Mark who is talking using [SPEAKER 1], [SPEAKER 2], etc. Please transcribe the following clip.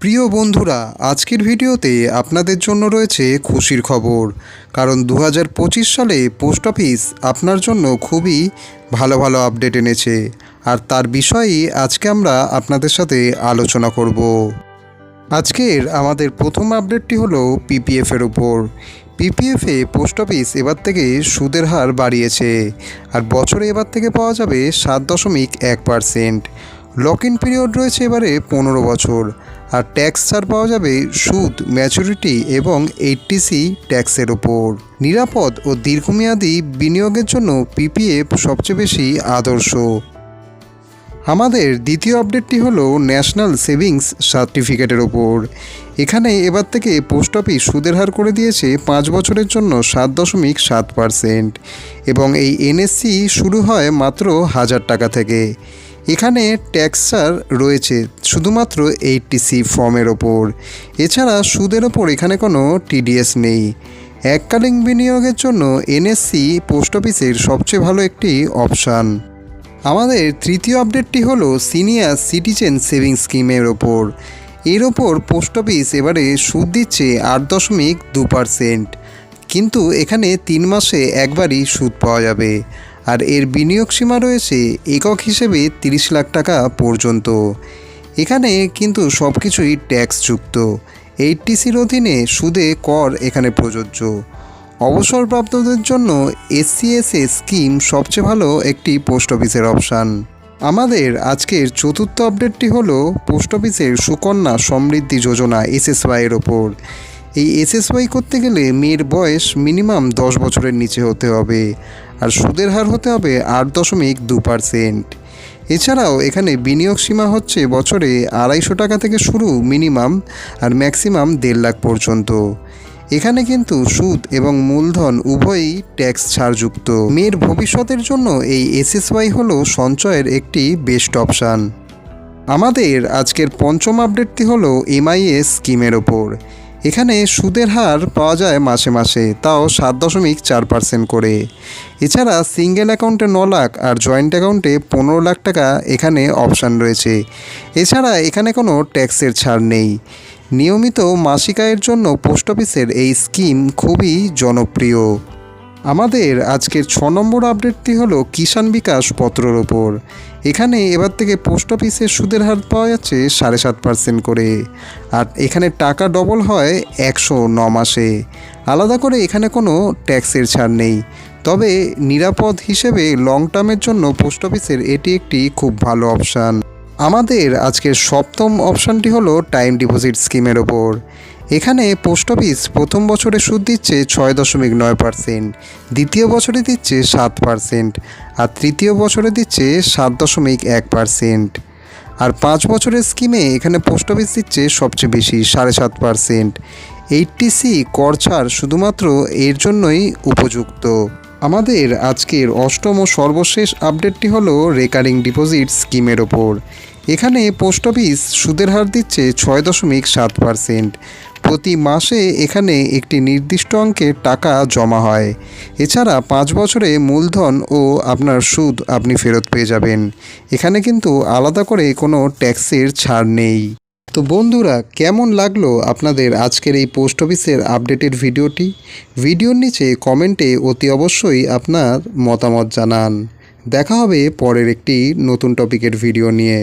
[SPEAKER 1] প্রিয় বন্ধুরা, আজকের ভিডিওতে আপনাদের জন্য রয়েছে খুশির খবর। কারণ দু হাজার পঁচিশ সালে পোস্ট অফিস আপনার জন্য খুবই ভালো ভালো আপডেট এনেছে। আর তার বিষয়েই আজকে আমরা আপনাদের সাথে আলোচনা করব। আজকের আমাদের প্রথম আপডেটটি হলো পিপিএফের উপর। পিপিএফে পোস্ট অফিস এবার থেকে সুদের হার বাড়িয়েছে। আর বছরে এবার থেকে পাওয়া যাবে সাত দশমিক এক পার্সেন্ট। লক ইন পিরিয়ড রয়েছে এবারে পনেরো বছর। আর ট্যাক্স ছাড় পাওয়া যাবে সুদ ম্যাচুরিটি এবং এইটটিসি ট্যাক্সের ওপর নিরাপদ ও দীর্ঘমেয়াদী বিনিয়োগের জন্য পিপিএফ সবচেয়ে বেশি আদর্শ। আমাদের দ্বিতীয় আপডেটটি হলো ন্যাশনাল সেভিংস সার্টিফিকেটের ওপর এখানে এবার থেকে পোস্ট অফিস সুদের হার করে দিয়েছে পাঁচ বছরের জন্য সাত দশমিক সাত পারসেন্ট এবং এই এনএসসি শুরু হয় মাত্র হাজার টাকা থেকে। এখানে ট্যাক্স ছাড় রয়েছে শুধুমাত্র এইটটিসি ফর্মের ওপর। এছাড়া সুদের ওপর এখানে কোনো টিডিএস নেই। এককালীন বিনিয়োগের জন্য এনএসসি পোস্ট অফিসের সবচেয়ে ভালো একটি অপশান। আমাদের তৃতীয় আপডেটটি হলো সিনিয়র সিটিজেন সেভিং স্কিমের ওপর। এর ওপর পোস্ট অফিস এবারে সুদ দিচ্ছে আট দশমিক দু পারসেন্ট। কিন্তু এখানে তিন মাসে একবারই সুদ পাওয়া যাবে। আর এর বিনিয়োগ সীমা রয়েছে একক হিসেবে তিরিশ লাখ টাকা পর্যন্ত। এখানে কিন্তু সব কিছুই ট্যাক্সযুক্ত। এইটটিসির অধীনে সুদে কর এখানে প্রযোজ্য। অবসরপ্রাপ্তদের জন্য এসসিএসএ স্কিম সবচেয়ে ভালো একটি পোস্ট অফিসের অপশান। আমাদের আজকের চতুর্থ আপডেটটি হলো পোস্ট অফিসের সুকন্যা সমৃদ্ধি যোজনা এসএসওয়াইয়ের ওপর। এই এসএসওয়াই করতে গেলে মেয়ের বয়স মিনিমাম দশ বছরের নিচে হতে হবে। আর সুদের হার হতে হবে আট দশমিক দু পারসেন্ট। এছাড়াও এখানে বিনিয়োগ সীমা হচ্ছে বছরে আড়াইশো টাকা থেকে শুরু মিনিমাম আর ম্যাক্সিমাম দেড় লাখ পর্যন্ত। এখানে কিন্তু সুদ এবং মূলধন উভয়ই ট্যাক্স ছাড়যুক্ত। মেয়ের ভবিষ্যতের জন্য এই এসএসওয়াই হলো সঞ্চয়ের একটি বেস্ট অপশান। আমাদের আজকের পঞ্চম আপডেটটি হলো এমআইএস স্কিমের ওপর। এখানে সুদের হার পাওয়া যায় মাসে মাসে, তাও সাত দশমিক চার পার্সেন্ট করে। এছাড়া সিঙ্গেল অ্যাকাউন্টে ন লাখ আর জয়েন্ট অ্যাকাউন্টে পনেরো লাখ টাকা এখানে অপশান রয়েছে। এছাড়া এখানে কোনো ট্যাক্সের ছাড় নেই। নিয়মিত মাসিক আয়ের জন্য পোস্ট অফিসের এই স্কিম খুবই জনপ্রিয়। আমাদের আজকের ছ নম্বর আপডেটটি হলো কিষাণ বিকাশ পত্রর ওপর। এখানে এবার থেকে পোস্ট অফিসে সুদের হার পাওয়া যাচ্ছে সাড়ে সাত পার্সেন্ট করে। আর এখানে টাকা ডবল হয় একশো ন মাসে। আলাদা করে এখানে কোনো ট্যাক্সের ছাড় নেই। তবে নিরাপদ হিসেবে লং টার্মের জন্য পোস্ট অফিসের এটি একটি খুব ভালো অপশান। আমাদের আজকের সপ্তম অপশানটি হলো টাইম ডিপোজিট স্কিমের ওপর। এখানে পোস্ট অফিস প্রথম বছরে সুদ দিচ্ছে ছয় দশমিক নয় পার্সেন্ট, দ্বিতীয় বছরে দিচ্ছে সাত পার্সেন্ট, আর তৃতীয় বছরে দিচ্ছে সাত দশমিক এক পার্সেন্ট। আর পাঁচ বছরের স্কিমে এখানে পোস্ট অফিস দিচ্ছে সবচেয়ে বেশি, সাড়ে সাত পার্সেন্ট। এইটটিসি কর ছাড় শুধুমাত্র এর জন্যই উপযুক্ত। আমাদের আজকের অষ্টম ও সর্বশেষ আপডেটটি হলো রেকারিং ডিপোজিট স্কিমের ওপর। এখানে পোস্ট অফিস সুদের হার দিচ্ছে ছয় দশমিক সাত পার্সেন্ট প্রতি মাসে এখানে একটি নির্দিষ্ট অঙ্কের টাকা জমা হয়। এছাড়া পাঁচ বছরে মূলধন ও আপনার সুদ আপনি ফেরত পেয়ে যাবেন। এখানে কিন্তু আলাদা করে কোনো ট্যাক্সের ছাড় নেই। তো বন্ধুরা, কেমন লাগল আপনাদের আজকের এই পোস্ট অফিসের আপডেটের ভিডিওটি? ভিডিওর নিচে কমেন্টে অতি অবশ্যই আপনার মতামত জানান। দেখা হবে পরের একটি নতুন টপিকের ভিডিও নিয়ে।